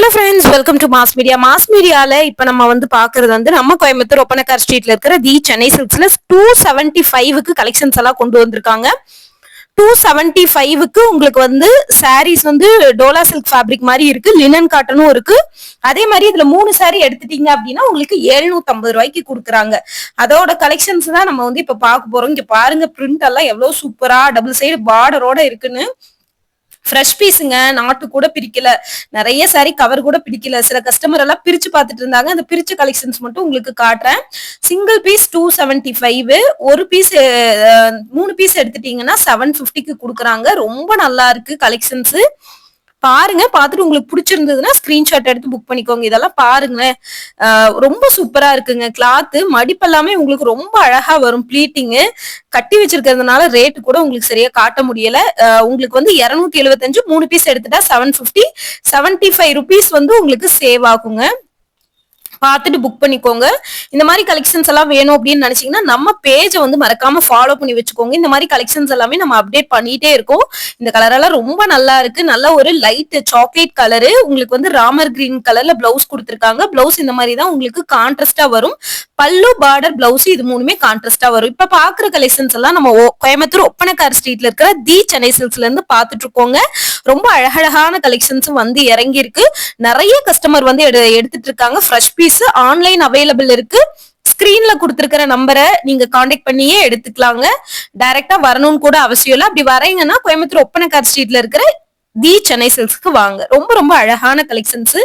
Hello friends welcome to mass media mass மீடியால இப்ப நம்ம வந்து பாக்குறது வந்து நம்ம கோயம்புத்தூர் ஒப்பனக்கார் ஸ்ட்ரீட்ல இருக்கிற தி சென்னை சில்க்ஸ்ல டூ செவன்டி ஃபைவுக்கு கலெக்ஷன்ஸ் எல்லாம் கொண்டு வந்திருக்காங்க. டூ செவன்டி ஃபைவுக்கு உங்களுக்கு வந்து சாரீஸ் வந்து டோலா சில்க் ஃபேப்ரிக் மாதிரி இருக்கு லினன் காட்டனும் இருக்கு. அதே மாதிரி இதுல மூணு சாரி எடுத்துட்டீங்க அப்படின்னா உங்களுக்கு எழுநூத்தி ஐம்பது ரூபாய்க்கு கொடுக்குறாங்க. அதோட கலெக்ஷன்ஸ் தான் நம்ம வந்து இப்ப பார்க்க போறோம். இங்க பாருங்க பிரிண்ட் எல்லாம் எவ்வளவு சூப்பரா டபுள் சைடு பார்டரோட இருக்குன்னு. ஃப்ரெஷ் பீஸுங்க நாட்டு கூட பிரிக்கல. நிறைய சாரி கவர் கூட பிரிக்கல. சில கஸ்டமர் எல்லாம் பிரிச்சு பார்த்துட்டு இருந்தாங்க. அந்த பிரிச்ச கலெக்ஷன்ஸ் மட்டும் உங்களுக்கு காட்டுறேன். Single piece two seventy five ஒரு பீஸ் மூணு பீஸ் எடுத்துட்டீங்கன்னா செவன் ஃபிஃப்டிக்கு கொடுக்குறாங்க. ரொம்ப நல்லா இருக்கு கலெக்ஷன்ஸ் பாருங்க பார்த்துட்டு உங்களுக்கு பிடிச்சிருந்ததுன்னா ஸ்கிரீன்ஷாட் எடுத்து புக் பண்ணிக்கோங்க. இதெல்லாம் பாருங்களேன் ரொம்ப சூப்பரா இருக்குங்க. கிளாத் மடிப்பெல்லாமே உங்களுக்கு ரொம்ப அழகா வரும். ப்ளீட்டிங்கு கட்டி வச்சிருக்கிறதுனால ரேட்டு கூட உங்களுக்கு சரியா காட்ட முடியல. உங்களுக்கு வந்து இருநூத்தி எழுபத்தஞ்சு மூணு பீஸ் எடுத்துட்டா seven fifty seventy five rupees வந்து உங்களுக்கு சேவ் ஆகுங்க. பார்த்துட்டு புக் பண்ணிக்கோங்க. இந்த மாதிரி கலெக்ஷன்ஸ் எல்லாம் வேணும் அப்படின்னு நினைச்சீங்கன்னா நம்ம பேஜை வந்து மறக்காம ஃபாலோ பண்ணி வச்சுக்கோங்க. இந்த மாதிரி கலெக்ஷன்ஸ் எல்லாமே நம்ம அப்டேட் பண்ணிட்டே இருக்கோம். இந்த கலர் எல்லாம் ரொம்ப நல்லா இருக்கு. நல்ல ஒரு லைட் சாக்லேட் கலரு உங்களுக்கு வந்து ராமர் கிரீன் கலர்ல பிளவுஸ் கொடுத்துருக்காங்க. பிளவுஸ் இந்த மாதிரி தான் உங்களுக்கு கான்ட்ராஸ்டா வரும். பல்லு பார்டர் பிளவுஸ் இது மூணுமே கான்ட்ராஸ்டா வரும். இப்ப பாக்குற கலெக்ஷன்ஸ் எல்லாம் நம்ம கோயம்புத்தூர் ஒப்பனக்கார் ஸ்ட்ரீட்ல இருக்கிற தி சென்னை சில்ஸ்ல இருந்து பாத்துட்டு இருக்கோங்க. ரொம்ப அழகழகான கலெக்ஷன்ஸும் வந்து இறங்கி இருக்கு நிறைய கஸ்டமர் வந்து எடு- எடுத்துட்டு இருக்காங்க. ஃப்ரெஷ் பீஸ் ஆன்லைன் அவைலபிள் இருக்கு. ஸ்கிரீன்ல கொடுத்துருக்கிற நம்பரை நீங்க காண்டாக்ட் பண்ணியே எடுத்துக்கலாங்க. டைரக்டா வரணும்னு கூட அவசியம் இல்லை. அப்படி வரீங்கன்னா கோயம்புத்தூர் ஒப்பனக்கார் ஸ்ட்ரீட்ல இருக்கிற தி சென்னை சில்ஸ்க்கு வாங்க. ரொம்ப ரொம்ப அழகான கலெக்ஷன்ஸ்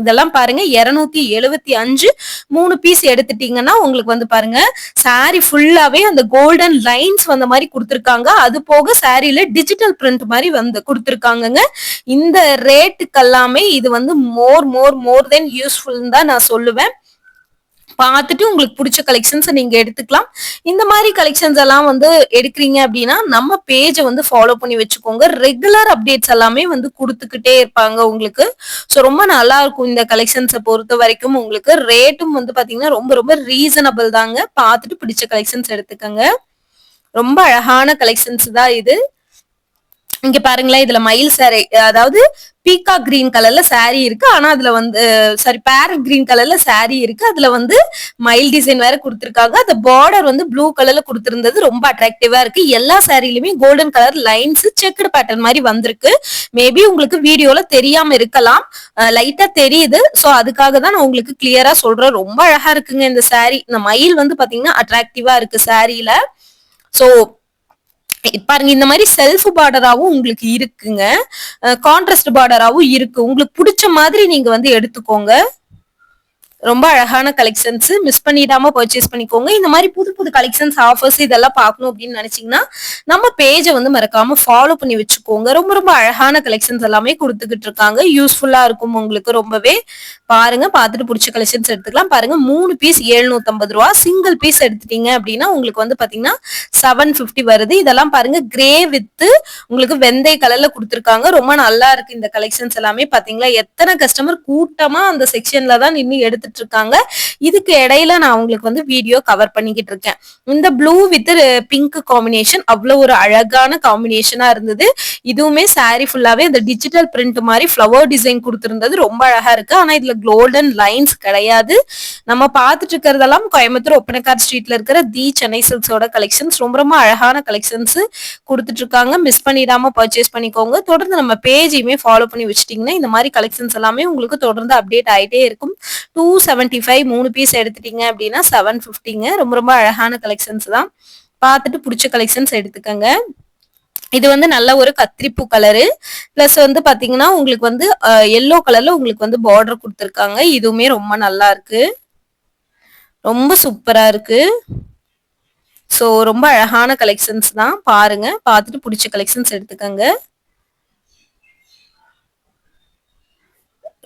இதெல்லாம் பாருங்க இருநூத்தி எழுபத்தி அஞ்சு மூணு பீஸ் எடுத்துட்டீங்கன்னா உங்களுக்கு வந்து பாருங்க சாரி ஃபுல்லாவே அந்த கோல்டன் லைன்ஸ் வந்த மாதிரி கொடுத்துருக்காங்க. அது போக சாரியில டிஜிட்டல் பிரிண்ட் மாதிரி வந்து கொடுத்துருக்காங்கங்க. இந்த ரேட்டுக்கெல்லாமே இது வந்து மோர் மோர் மோர் தென் யூஸ்ஃபுல் தான் நான் சொல்லுவேன். பார்த்துட்டு உங்களுக்கு பிடிச்ச கலெக்ஷன்ஸை நீங்கள் எடுத்துக்கலாம். இந்த மாதிரி கலெக்ஷன்ஸ் எல்லாம் வந்து எடுக்கிறீங்க அப்படின்னா நம்ம பேஜை வந்து ஃபாலோ பண்ணி வச்சுக்கோங்க. ரெகுலர் அப்டேட்ஸ் எல்லாமே வந்து கொடுத்துக்கிட்டே இருப்பாங்க உங்களுக்கு. ஸோ ரொம்ப நல்லா இருக்கும் இந்த கலெக்ஷன்ஸை பொறுத்த வரைக்கும். உங்களுக்கு ரேட்டும் வந்து பார்த்தீங்கன்னா ரொம்ப ரொம்ப ரீசனபிள் தாங்க. பார்த்துட்டு பிடிச்ச கலெக்ஷன்ஸ் எடுத்துக்கோங்க. ரொம்ப அழகான கலெக்ஷன்ஸ் தான் இது. இங்க பாருங்களேன் இதுல மயில் சாரி அதாவது பீகா கிரீன் கலர்ல saree இருக்கு. ஆனா அதுல வந்து சாரி பேரட் கிரீன் கலர்ல saree இருக்கு. அதுல வந்து மயில் டிசைன் வேற கொடுத்துருக்காங்க. அந்த பார்டர் வந்து ப்ளூ கலர்ல கொடுத்திருந்தது ரொம்ப அட்ராக்டிவா இருக்கு. எல்லா சாரிலுமே golden colour lines checked pattern மாதிரி வந்திருக்கு. மேபி உங்களுக்கு வீடியோல தெரியாம இருக்கலாம். லைட்டா தெரியுது. சோ அதுக்காக தான் நான் உங்களுக்கு கிளியரா சொல்றேன். ரொம்ப அழகா இருக்குங்க இந்த saree. இந்த மயில் வந்து பாத்தீங்கன்னா அட்ராக்டிவா இருக்கு சாரியில சோ பாருங்க இந்த மாதிரி செல்ஃப் பார்டராகவும் உங்களுக்கு இருக்குங்க. கான்ட்ராஸ்ட் பார்டராகவும் இருக்கு. உங்களுக்கு பிடிச்ச மாதிரி நீங்க வந்து எடுத்துக்கோங்க. ரொம்ப அழகான கலெக்ஷன்ஸ் மிஸ் பண்ணிடாம பர்ச்சேஸ் பண்ணிக்கோங்க. இந்த மாதிரி புது புது கலெக்ஷன்ஸ் ஆஃபர்ஸ் இதெல்லாம் பார்க்கணும் அப்படின்னு நினைச்சீங்கன்னா நம்ம பேஜை வந்து மறக்காம ஃபாலோ பண்ணி வச்சுக்கோங்க. ரொம்ப ரொம்ப அழகான கலெக்ஷன்ஸ் எல்லாமே கொடுத்துக்கிட்டு இருக்காங்க. யூஸ்ஃபுல்லா இருக்கும் உங்களுக்கு ரொம்பவே. பாருங்க பார்த்துட்டு பிடிச்ச கலெக்ஷன்ஸ் எடுத்துக்கலாம். பாருங்க மூணு பீஸ் எழுநூத்தம்பது ரூபா. சிங்கிள் பீஸ் எடுத்துட்டீங்க அப்படின்னா உங்களுக்கு வந்து பாத்தீங்கன்னா செவன் பிப்டி வருது. இதெல்லாம் பாருங்க கிரே வித்து உங்களுக்கு வெந்தய கலர்ல கொடுத்துருக்காங்க. ரொம்ப நல்லா இருக்கு இந்த கலெக்ஷன்ஸ் எல்லாமே. பாத்தீங்களா? எத்தனை கஸ்டமர் கூட்டமா அந்த செக்ஷன்ல தான் நின்று எடுத்துட்டு இருக்காங்க இதுக்கு இடையில நான் உங்களுக்கு வந்து வீடியோ கவர் பண்ணிக்கிட்டு இருக்கேன். இந்த ப்ளூ வித் பிங்க் காம்பினேஷன் அவ்வளவு ஒரு அழகான காம்பினேஷனா இருந்தது. இதுவுமே சாரி ஃபுல்லாவே இந்த டிஜிட்டல் பிரிண்ட் மாதிரி ஃப்ளவர் டிசைன் கொடுத்துருந்தது. ரொம்ப அழகா இருக்கு. ஆனா இதுல கோல்டன் லைன்ஸ் கிடையாது. நம்ம பார்த்துட்டு இருக்கிறதெல்லாம் கோயம்புத்தூர் ஒப்பனக்கார் ஸ்ட்ரீட்ல இருக்கிற தி சென்னை சில்ஸோட கலெக்ஷன்ஸ் ரொம்ப ரொம்ப அழகான கலெக்ஷன்ஸ் கொடுத்துட்டு இருக்காங்க. மிஸ் பண்ணிடாம பர்ச்சேஸ் பண்ணிக்கோங்க. தொடர்ந்து நம்ம பேஜையுமே ஃபாலோ பண்ணி வச்சுட்டீங்கன்னா இந்த மாதிரி கலெக்ஷன்ஸ் எல்லாமே உங்களுக்கு தொடர்ந்து அப்டேட் ஆகிட்டே இருக்கும். டூ செவன்டி ஃபைவ் மூணு பீஸ் எடுத்துட்டீங்க அப்படின்னா செவன் ஃபிஃப்டிங்க ரொம்ப ரொம்ப அழகான கலெக்ஷன்ஸ் தான். பார்த்துட்டு பிடிச்ச கலெக்ஷன்ஸ் எடுத்துக்கோங்க. இது வந்து நல்ல ஒரு கத்திரிப்பூ கலரு பிளஸ் வந்து பாத்தீங்கன்னா உங்களுக்கு வந்து எல்லோ கலர்ல உங்களுக்கு வந்து பார்டர் கொடுத்துருக்காங்க. இதுவுமே ரொம்ப நல்லா இருக்கு. ரொம்ப சூப்பரா இருக்கு. ஸோ ரொம்ப அழகான கலெக்ஷன்ஸ் தான். பாருங்க. பார்த்துட்டு பிடிச்ச கலெக்ஷன்ஸ் எடுத்துக்கோங்க.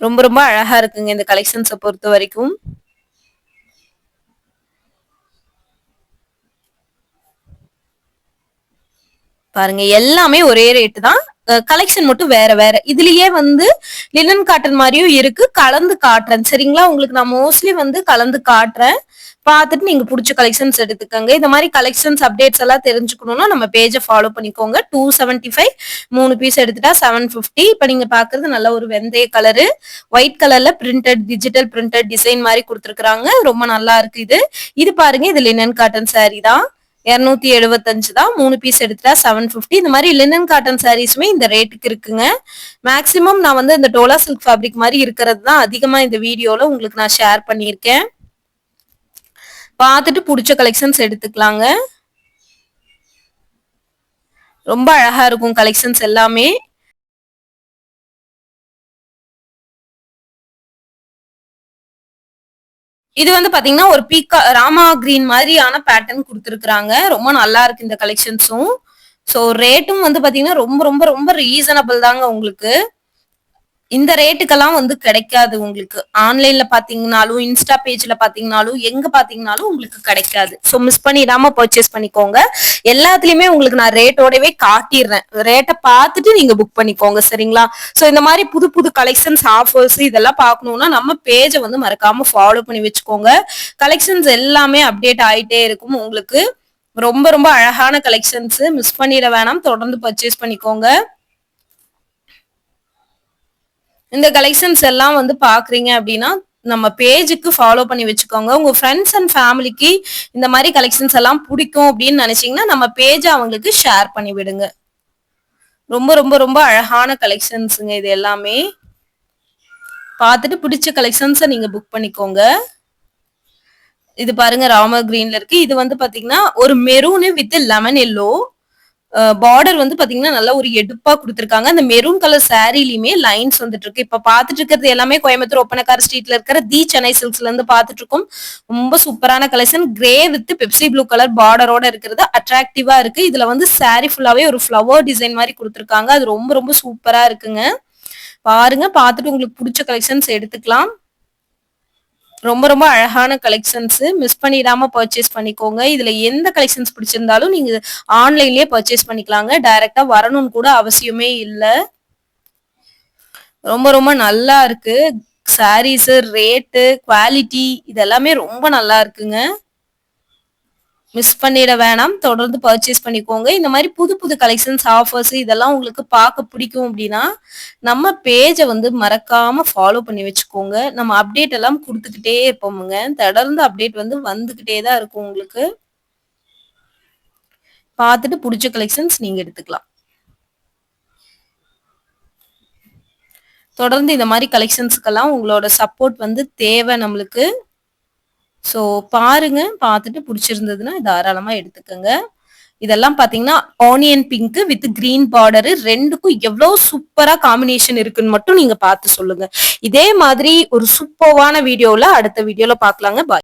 ரொம்ப ரொம்ப அழகா இருக்குங்க இந்த கலெக்ஷன்ஸை பொறுத்த வரைக்கும் பாருங்க எல்லாமே ஒரே ரேட்டு தான். கலெக்ஷன் மட்டும் வேற வேற. இதுலயே வந்து லினன் காட்டன் மாதிரியும் இருக்கு. கலந்து காட்டுறேன். சரிங்களா? உங்களுக்கு நான் மோஸ்ட்லி வந்து கலந்து காட்டுறேன். பார்த்துட்டு நீங்க பிடிச்ச கலெக்ஷன்ஸ் எடுத்துக்கோங்க. இந்த மாதிரி கலெக்ஷன்ஸ் அப்டேட்ஸ் எல்லாம் தெரிஞ்சுக்கணும்னா நம்ம பேஜை ஃபாலோ பண்ணிக்கோங்க. டூ செவன்டி ஃபைவ் மூணு பீஸ் எடுத்துட்டா செவன் ஃபிஃப்டி இப்போ நீங்க பாக்குறது நல்ல ஒரு வெந்தய கலரு ஒயிட் கலர்ல பிரிண்டட் டிஜிட்டல் பிரிண்டட் டிசைன் மாதிரி கொடுத்துருக்காங்க ரொம்ப நல்லா இருக்கு இது. இது பாருங்க இது லினன் காட்டன் சாரி தான். இரநூத்தி எழுபத்தஞ்சு தான். மூணு பீஸ் எடுத்துட்டா செவன் ஃபிஃப்டி இந்த மாதிரி லினன் காட்டன் சாரீஸுமே இந்த ரேட்டுக்கு இருக்குங்க. மேக்சிமம் நான் வந்து இந்த டோலா சில்க் ஃபேப்ரிக் மாதிரி இருக்கிறது தான் அதிகமாக இந்த வீடியோவில் உங்களுக்கு நான் ஷேர் பண்ணியிருக்கேன். பார்த்துட்டு பிடிச்ச கலெக்ஷன்ஸ் எடுத்துக்கலாங்க. ரொம்ப அழகா இருக்கும் கலெக்ஷன்ஸ் எல்லாமே. இது வந்து பாத்தீங்கன்னா ஒரு பீக்கா ராமா கிரீன் மாதிரியான பேட்டர்ன் கொடுத்துருக்குறாங்க. ரொம்ப நல்லா இருக்கு இந்த கலெக்ஷன்ஸும் ஸோ ரேட்டும் வந்து பாத்தீங்கன்னா ரொம்ப ரொம்ப ரொம்ப ரீசனபிள் தாங்க உங்களுக்கு. இந்த ரேட்டுக்கெல்லாம் வந்து கிடைக்காது உங்களுக்கு. ஆன்லைன்ல பாத்தீங்கனாலும் இன்ஸ்டா பேஜ்ல பாத்தீங்கனாலும் எங்க பாத்தீங்கனாலும் உங்களுக்கு கிடைக்காது. ஸோ மிஸ் பண்ணிடாம பர்ச்சேஸ் பண்ணிக்கோங்க. எல்லாத்துலயுமே உங்களுக்கு நான் ரேட்டோடவே காட்டிடுறேன். ரேட்டை பார்த்துட்டு நீங்க புக் பண்ணிக்கோங்க சரிங்களா? ஸோ இந்த மாதிரி புது புது கலெக்ஷன்ஸ் ஆஃபர்ஸ் இதெல்லாம் பார்க்கணும்னா நம்ம பேஜை வந்து மறக்காம ஃபாலோ பண்ணி வச்சுக்கோங்க. கலெக்ஷன்ஸ் எல்லாமே அப்டேட் ஆயிட்டே இருக்கும் உங்களுக்கு. ரொம்ப ரொம்ப அழகான கலெக்ஷன்ஸ் மிஸ் பண்ணிட வேணாம் தொடர்ந்து பர்ச்சேஸ் பண்ணிக்கோங்க. இந்த கலெக்ஷன்ஸ் எல்லாம் வந்து பாக்குறீங்க அப்படின்னா நம்ம பேஜுக்கு ஃபாலோ பண்ணி வச்சுக்கோங்க. உங்க ஃப்ரெண்ட்ஸ் அண்ட் ஃபேமிலிக்கு இந்த மாதிரி கலெக்ஷன்ஸ் எல்லாம் பிடிக்கும் அப்படின்னு நினைச்சீங்கன்னா நம்ம பேஜை அவங்களுக்கு ஷேர் பண்ணி விடுங்க. ரொம்ப ரொம்ப ரொம்ப அழகான கலெக்ஷன்ஸுங்க இது எல்லாமே. பார்த்துட்டு பிடிச்ச கலெக்ஷன்ஸை நீங்க புக் பண்ணிக்கோங்க. இது பாருங்க ராமர் கிரீன்ல இருக்கு. இது வந்து பாத்தீங்கன்னா ஒரு maroon with lemon yellow border வந்து பாத்தீங்கன்னா நல்லா ஒரு எடுப்பா கொடுத்துருக்காங்க. அந்த மெரூன் கலர் சாரிலயுமே லைன்ஸ் வந்துட்டு இருக்கு இப்ப பாத்துட்டு இருக்கிறது எல்லாமே கோயம்புத்தூர் ஒப்பனக்கார ஸ்ட்ரீட்ல இருக்கிற தி சென்னை சில்க்ஸ்ல இருந்து பாத்துட்டு இருக்கோம் ரொம்ப சூப்பரான collection grey with Pepsi blue colour பார்டரோட இருக்கிறது அட்ராக்டிவா இருக்கு. இதுல வந்து சாரி ஃபுல்லாவே ஒரு ஃபிளவர் டிசைன் மாதிரி கொடுத்துருக்காங்க. அது ரொம்ப ரொம்ப சூப்பரா இருக்குங்க. பாருங்க பார்த்துட்டு உங்களுக்கு பிடிச்ச கலெக்ஷன்ஸ் எடுத்துக்கலாம். ரொம்ப ரொம்ப அழகான கலெக்ஷன்ஸ் மிஸ் பண்ணிடாம பர்ச்சேஸ் பண்ணிக்கோங்க. இதுல எந்த கலெக்ஷன்ஸ் பிடிச்சிருந்தாலும் நீங்க ஆன்லைன்லயே பர்ச்சேஸ் பண்ணிக்கலாங்க. டைரக்டா வரணும்னு கூட அவசியமே இல்லை. ரொம்ப ரொம்ப நல்லா இருக்கு. சாரீஸ் ரேட்டு குவாலிட்டி இதெல்லாமே ரொம்ப நல்லா இருக்குங்க. மிஸ் பண்ணிட வேணாம். தொடர்ந்து பர்ச்சேஸ் பண்ணிக்கோங்க. இந்த மாதிரி புது புது கலெக்ஷன்ஸ் ஆஃபர்ஸ் இதெல்லாம் உங்களுக்கு பார்க்க பிடிக்கும் அப்படின்னா நம்ம பேஜை வந்து மறக்காம ஃபாலோ பண்ணி வச்சுக்கோங்க. நம்ம அப்டேட் எல்லாம் கொடுத்துக்கிட்டே இருப்போமுங்க. தொடர்ந்து அப்டேட் வந்து வந்துக்கிட்டே தான் இருக்கும் உங்களுக்கு. பார்த்துட்டு பிடிச்ச கலெக்ஷன்ஸ் நீங்க எடுத்துக்கலாம். தொடர்ந்து இந்த மாதிரி கலெக்ஷன்ஸ்க்கெல்லாம் உங்களோட சப்போர்ட் வந்து தேவை நம்மளுக்கு. ஸோ பாருங்க பார்த்துட்டு பிடிச்சிருந்ததுன்னா தாராளமா எடுத்துக்கோங்க. இதெல்லாம் பாத்தீங்கன்னா onion pink with green border ரெண்டுக்கும் எவ்வளவு சூப்பரா காம்பினேஷன் இருக்குன்னு மட்டும் நீங்க பார்த்து சொல்லுங்க. இதே மாதிரி ஒரு சூப்பர்வான வீடியோல அடுத்த வீடியோல பாக்கலாங்க பாய்